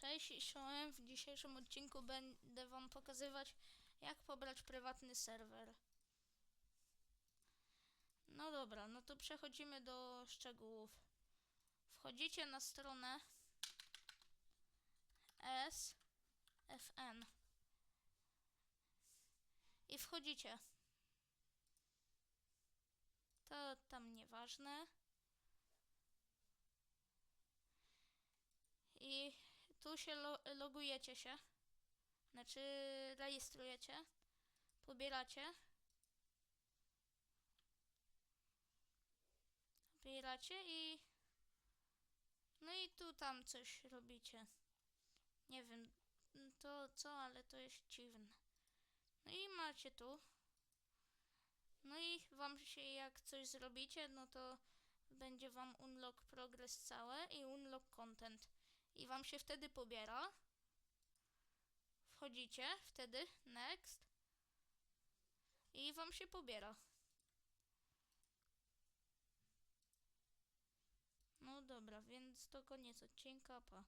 Cześć, Siołem. W dzisiejszym odcinku będę Wam pokazywać, jak pobrać prywatny serwer. No dobra, no to przechodzimy do szczegółów. Wchodzicie na stronę SFN i wchodzicie. To tam nieważne. I tu się lo logujecie się. Znaczy rejestrujecie. Pobieracie. Pobieracie i no i tu tam coś robicie. Nie wiem to co, ale to jest dziwne. No i macie tu. No i wam się jak coś zrobicie, no to będzie wam unlock progress całe i unlock content. I wam się wtedy pobiera. Wchodzicie, wtedy next. I wam się pobiera. No dobra, więc to koniec odcinka, pa.